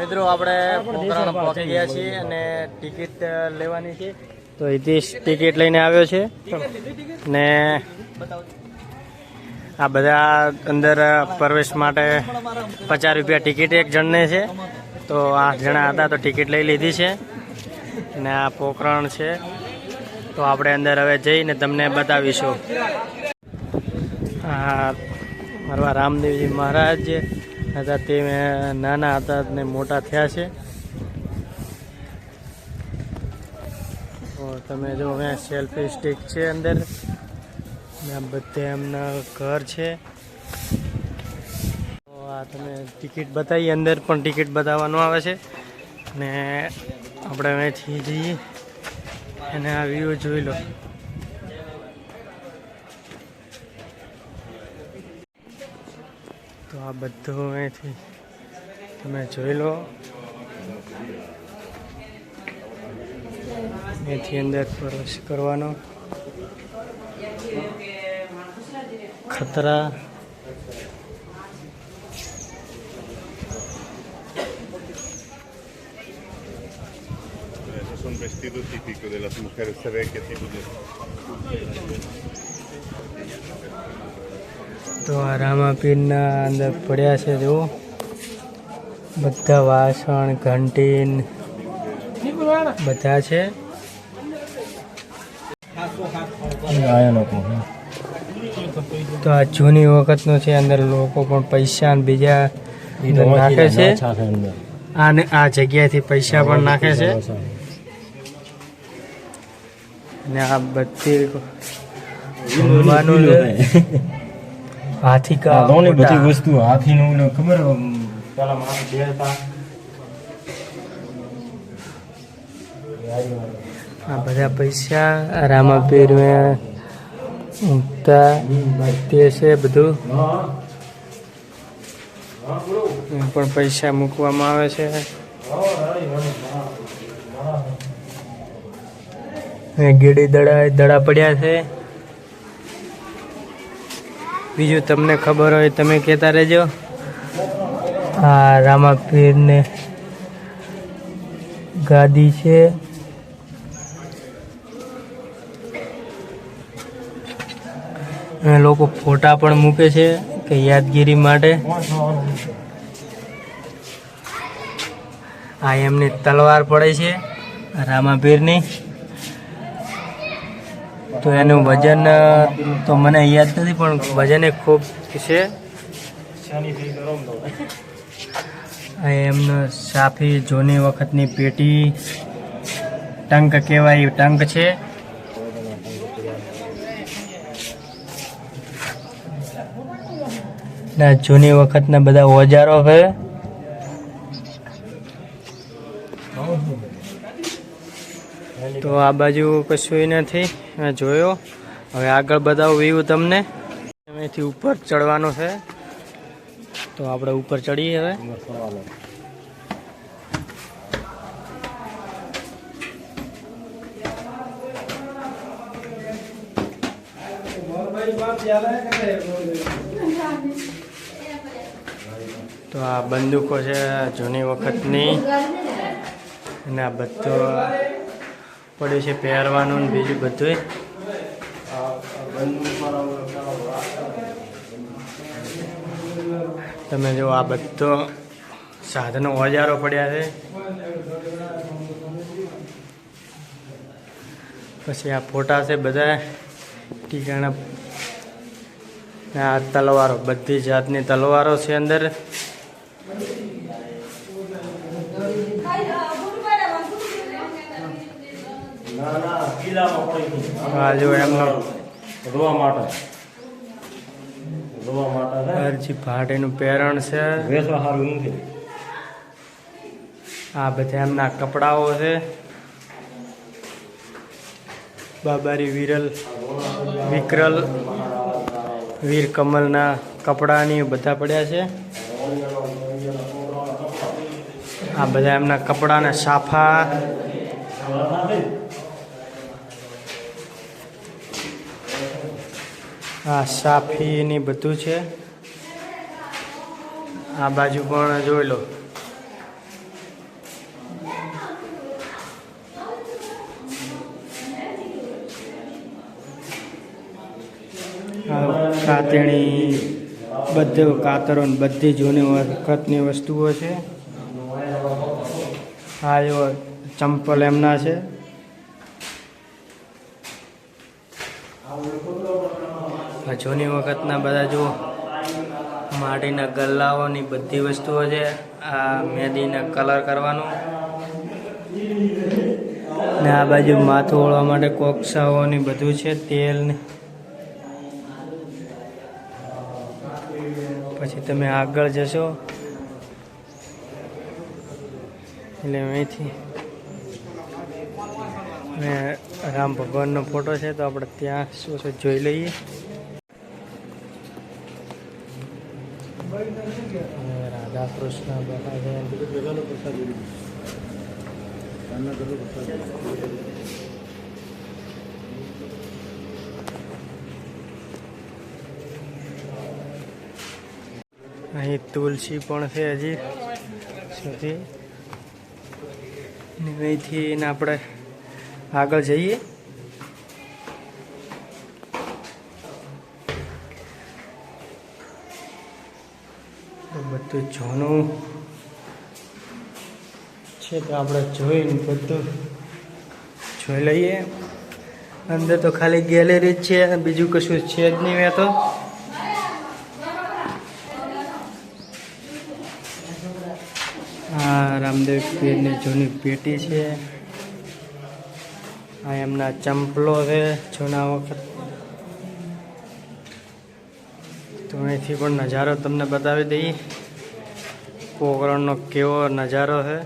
મિત્રો, આપણે પોખરણ પહોંચી ગયા છીએ અને ટિકિટ લેવાની છે. તો હિતેશ ટિકિટ લઈને આવ્યો છે. ને આ બધા અંદર પ્રવેશ માટે પચાસ રૂપિયા ટિકિટ એક જણને છે. તો આઠ જણા હતા, તો ટિકિટ લઈ લીધી છે. ને આ પોખરણ છે. તો આપણે અંદર હવે જઈને તમને બતાવીશું. આ મારવા રામદેવજી મહારાજ હતા તે નાના હતા ને મોટા થયા છે. તમે જો અહીંયા સેલ્ફી સ્ટિક છે અંદર. ને બધે એમના ઘર છે. આ તમે ટિકિટ બતાવી અંદર પણ ટિકિટ બતાવવાનું આવે છે. ને આપણે અહીંથી જઈએ. અને આ વ્યૂ જોઈ લો. તો આ બધું અહીંથી તમે જોઈ લો અહીંથી અંદર પ્રવેશ કરવાનો ખતરા Esos son vestidos típicos de las mujeres, se ve qué tipo de... તો આ રામાપીરના અંદર પડ્યા છે જુઓ. બધા વાસણ ઘંટીન બધા છે. તો આ જૂની વખતનું છે અંદર લોકો પણ પૈસા ને બીજા નાખે છે. આને આ જગ્યાએથી પૈસા પણ નાખે છે. ને આ બધી જમવાનું હાથી કા ઘણી બધી. વસ્તુ હાથીનું ઓલું ખબર પેલા માણસ હતા. આ બધા પૈસા રામાપીર ઊંઘતા તે છે બધું. પણ પૈસા મૂકવામાં આવે છે. ગીડી દડા દડા પડ્યા છે. બીજું તમને ખબર હોય તમે કહેતા રહેજો. આ રામાપીરને ગાદી છે. અને લોકો ફોટા પણ મૂકે છે કે યાદગીરી માટે. આ એમની તલવાર પડે છે રામાપીરની. તો એનું વજન તો મને યાદ નથી, પણ વજન એ ખૂબ છે. એમનો સાફી જૂની વખતની પેટી, ટંક કહેવાય ટંક છે. ના, જૂની વખતના બધા ઓજારો છે. તો આ બાજુ કશું નથી. મેં જોયો. હવે આગળ બતાવું વ્યૂ તમને. અહીંથી ઉપર ચડવાનું છે. તો આપણે ઉપર ચડીએ હવે. તો આ બંદૂકો છે જૂની વખતની. અને આ બધો પડ્યું છે પહેરવાનું ને બીજું બધું તમે જો આ બધો સાધનો ઓજારો પડ્યા છે. પછી આ ફોટા છે બધા ટીકાણા આ તલવારો, બધી જાતની તલવારો છે અંદર. જો એમનો રોવા માટે. રોવા માટે અરજી ભાટીનું પેરણ છે. વેસવા સારું નથી આ બધા એમના કપડાઓ છે. બાબારી વિરલ વિકરલ વીર કમલના કપડાની બધા પડ્યા છે. આ બધા એમના કપડાના સાફા આ સાફી ને બધું છે. આ બાજુ પણ જોઈ લો. કાતણી બધું કાતરો ને બધી જૂની વખતની વસ્તુઓ છે. આ એવો ચંપલ એમના છે. આ જૂની વખતના બધા જુઓ. માટીના ગલ્લાઓની બધી વસ્તુઓ છે. આ મેદીના કલર કરવાનું. ને આ બાજુ માથું ઓળવા માટે કોકસાઓની બધું છે તેલ ને પછી તમે આગળ જશો. એટલે અહીંથી. ને રામ ભગવાનનો ફોટો છે, તો આપણે ત્યાં શું છે જોઈ લઈએ અને રાધા કૃષ્ણ અહીં તુલસી પણ છે હજી સુધી. અહીંથી આપણે આગળ જઈએ. તો જૂનું છે તો આપણે જોઈને બધું જોઈ લઈએ. અંદર તો ખાલી ગેલેરી જ છે, બીજું કશું છે જ નહીં મેં તો. આ રામદેવ પીરની જૂની પેટી છે. આ એમના ચંપલો છે, જૂના વખત. તો અહીંથી પણ નજારો તમને બતાવી દઈએ. પોકરણનો કેવો નજારો છે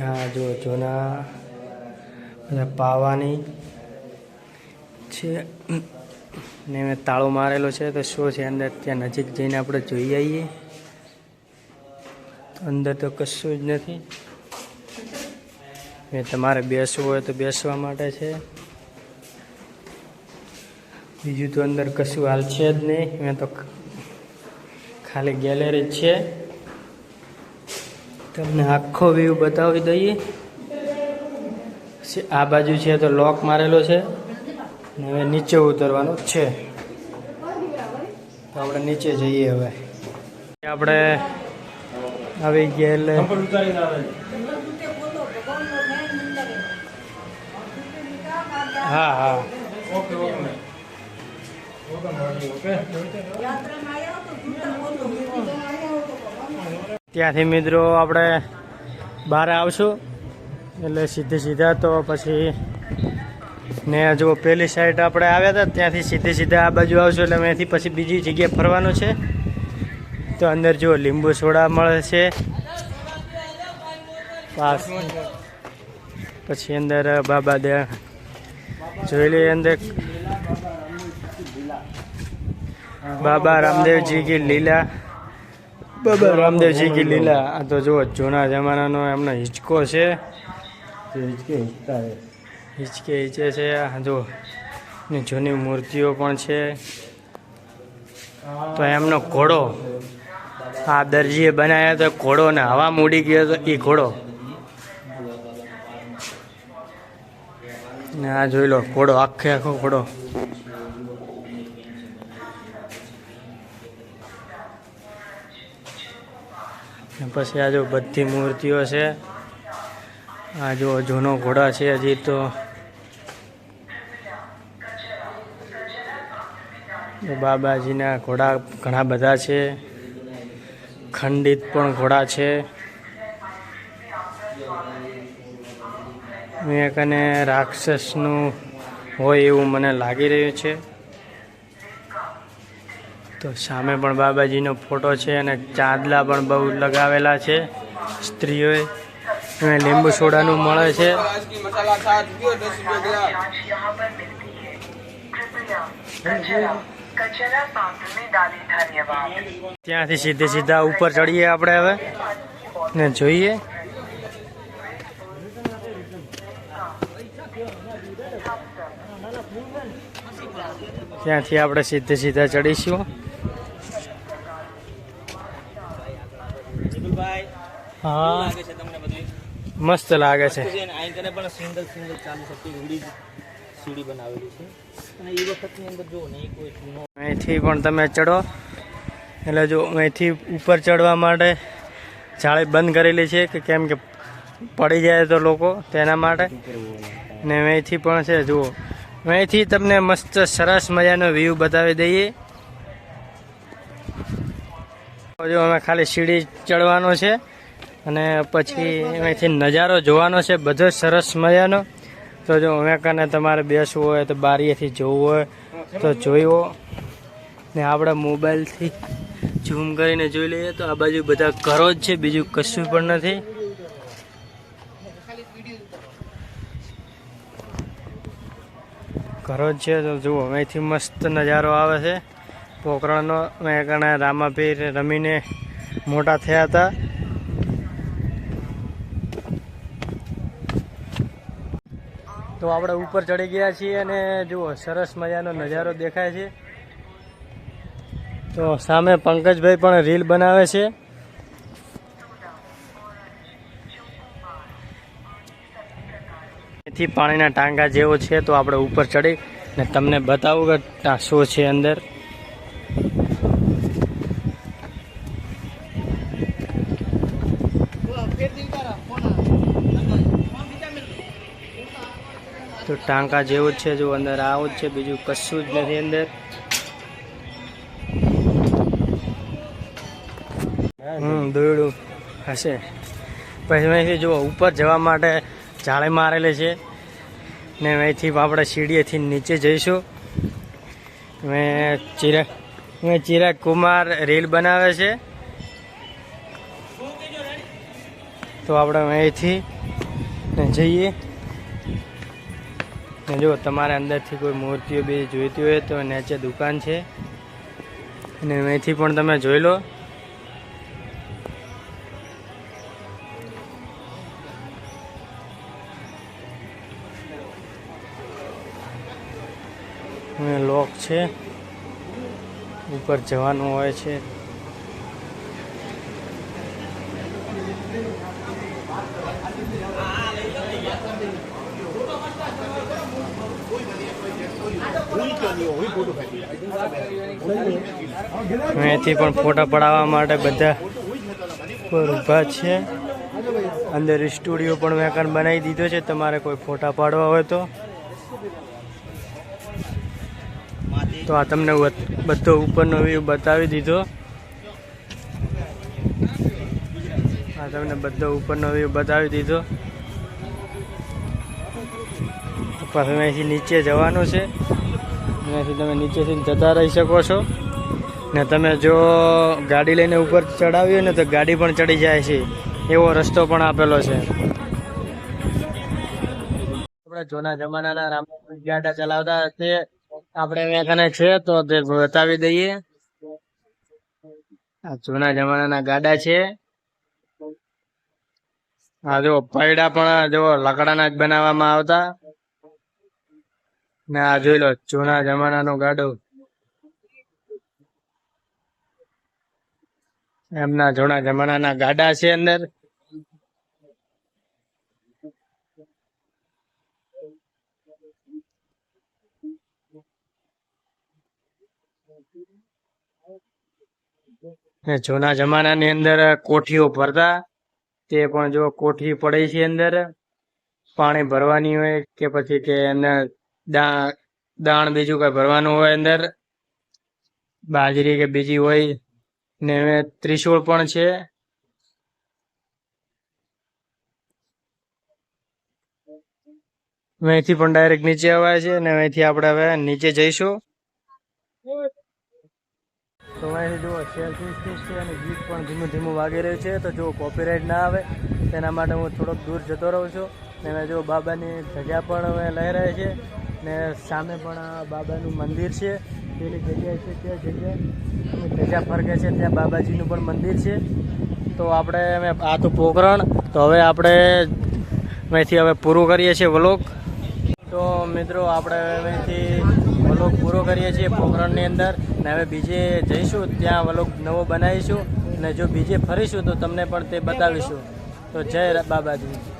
હા જો જૂના બધા પાવાની છે. ને મેં તાળો મારેલો છે તો શું છે અંદર? ત્યાં નજીક જઈને આપણે જોઈ આવીએ. અંદર તો કશું જ નથી. ને તમારે બેસવું હોય તો બેસવા માટે છે. બીજું તો અંદર કશું હાલ છે જ નહીં. મેં તો ખાલી ગેલેરી જ છે. તમને આખો વ્યૂ બતાવી દઈએ. આ બાજુ છે તો લોક મારેલો છે. હવે નીચે ઉતરવાનું છે. તો આપણે નીચે જઈએ હવે. આપણે આવી ગયા એટલે હા હા. ત્યાંથી મિત્રો આપણે બહાર આવશું. એટલે સીધી સીધા તો પછી ને જો પેલી સાઈડ આપણે આવ્યા હતા, ત્યાંથી સીધી સીધા આ બાજુ આવશું. એટલે અહીંથી પછી બીજી જગ્યાએ ફરવાનું છે. તો અંદર જો લીંબુ સોડા મળે છે. પછી અંદર બાબા દે જોઈ લઈએ અંદર. બાબા રામદેવજી કી લીલા. બાબા રામદેવજી કી લીલા. આ તો જુઓ જૂના જમાનાનો એમનો હિંચકો છે. હિંચકે હિંચે છે. આ જો ને જૂની મૂર્તિઓ પણ છે. તો એમનો ઘોડો. આ દરજીએ બનાવ્યો તો ઘોડો ને હવા મૂડી ગયો તો એ ઘોડો. ને આ જોઈ લો, ઘોડો, આખે આખો ઘોડો. પછી આ જો બધી મૂર્તિઓ છે. આ જો જૂનો ઘોડા છે હજી તો. બાબાજીના ઘોડા ઘણા બધા છે. ખંડિત પણ ઘોડા છે. અહીંયા કને રાક્ષસનું હોય એવું મને લાગી રહ્યું છે. તો સામે પણ બાબાજીનો ફોટો છે અને ચાંદલા પણ બહુ લગાવેલા છે સ્ત્રીઓએ. અને લીંબુ સોડાનું મળે છે. ત્યાંથી સીધે સીધા ઉપર ચડીએ આપણે હવે. ને જોઈએ. ત્યાંથી આપણે સીધે સીધા ચડીશું. હા. મસ્ત લાગે છે. અહીંથી પણ તમે ચડો. એટલે જો અહીંથી ઉપર ચડવા માટે જાળી બંધ કરેલી છે, કે કેમ કે પડી જાય તો લોકો તેના માટે. ને અહીંથી પણ છે, જુઓ. અહીંથી તમને મસ્ત સરસ મજાનો વ્યૂ બતાવી દઈએ. જો અમે ખાલી સીડી ચડવાનો છે અને પછી અહીંથી નજારો જોવાનો છે, બધો સરસ મજાનો. તો જો અમે કને તમારે બેસવું હોય તો બારીએથી જોવું હોય તો જોયો ને આપણે મોબાઈલથી ઝૂમ કરીને જોઈ લઈએ તો આ બાજુ બધા ઘરો જ છે, બીજું કશું પણ નથી. ઘરો જ છે. તો જુઓ, અહીંથી મસ્ત નજારો આવે છે. પોકરણનો મેં કણે રામાપીર, રમીને મોટા થયા હતા. તો આપણે ઉપર ચડી ગયા છીએ અને જુઓ, સરસ મજાનો નજારો દેખાય છે. તો સામે પંકજભાઈ પણ રીલ બનાવે છે. એથી પાણીના ટાંકા જેવો છે, તો આપણે ઉપર ચડી ને તમને બતાવું કે શું છે અંદર. તો ટાંકા જેવું જ છે, જો અંદર આવું જ છે, બીજું કશું જ નથી અંદર. હમ, દોયડું હશે. પછી જો ઉપર જવા માટે જાળી મારેલી છે. ને અહીંથી આપણે સીડીએથી નીચે જઈશું. મેં ચિરાગ મેં ચિરાગ કુમાર રીલ બનાવે છે. તો આપણે અહીંથી જઈએ. ને જો, તમારે અંદરથી કોઈ મૂર્તિઓ બી જોઈતી હોય તો નીચે દુકાન છે. અને અહીંથી પણ તમે જોઈ લો. અને લોક છે. ઉપર જવાનું હોય છે. અહીંથી પણ ફોટા પડાવવા માટે બધા પર ઊભા છે. અંદર સ્ટુડિયો પણ મેં બનાવી દીધો છે. તમારે કોઈ ફોટા પાડવા હોય તો. તો આ તમને બધો ઉપરનો વ્યૂ બતાવી દીધો. આ તમને બધો ઉપરનો વ્યૂ બતાવી દીધો. તો અહીંથી નીચે જવાનું છે. અહીંયાથી તમે નીચેથી જતા રહી શકો છો. ને તમે જો ગાડી લઈને ઉપર ચડાવી હોય ને તો ગાડી પણ ચડી જાય છે. એવો રસ્તો પણ આપેલો છે. આપણે જૂના જમાનાના રામ ગાડા ચલાવતા છે આપણે અહીંયા છે, તો તે બતાવી દઈએ. આ જૂના જમાનાના ગાડા છે. આ જો પૈડા પણ જો લાકડાના જ બનાવવામાં આવતા. ને આ જોઈ લો, જૂના જમાનાનો ગાડો. એમના જૂના જમાનાના ગાડા છે અંદર. ને જૂના જમાનાની અંદર કોઠીઓ ભરતા, તે પણ જો કોઠી પડે છે અંદર, પાણી ભરવાની હોય કે પછી કે એને દાણ બીજું કઈ ભરવાનું હોય અંદર, બાજરી કે બીજી હોય, ને ત્રિશૂળ પણ છે. અહીંથી પણ ડાયરેક્ટ નીચે આવે છે ને અહીંથી આપણે હવે નીચે જઈશું. તો અહીંથી જુઓ સેલ્ફી સ્ટિક છે અને ગીત પણ ધીમું ધીમું વાગી રહ્યું છે, તો જો કોપીરાઇટ ના આવે, તેના માટે હું થોડોક દૂર જતો રહું છું. અને જો બાબાની જગ્યા પણ હવે લહેરાય છે, ને સામે પણ બાબાનું મંદિર છે. પેલી જગ્યાએ છે તે જગ્યાએ ધજા ફરકે છે, ત્યાં બાબાજીનું પણ મંદિર છે. તો આપણે અમે આ તો પોકરણ તો હવે આપણે અહીંથી હવે પૂરું કરીએ છીએ વલોક તો મિત્રો, આપણે અહીંથી વલોક પૂરો કરીએ છીએ પોકરણની અંદર. ને હવે બીજે જઈશું, ત્યાં વ્લોગ નવો બનાવીશું અને જો બીજે ફરીશું તો તમને પણ તે બતાવીશું. તો જય બાબાજી.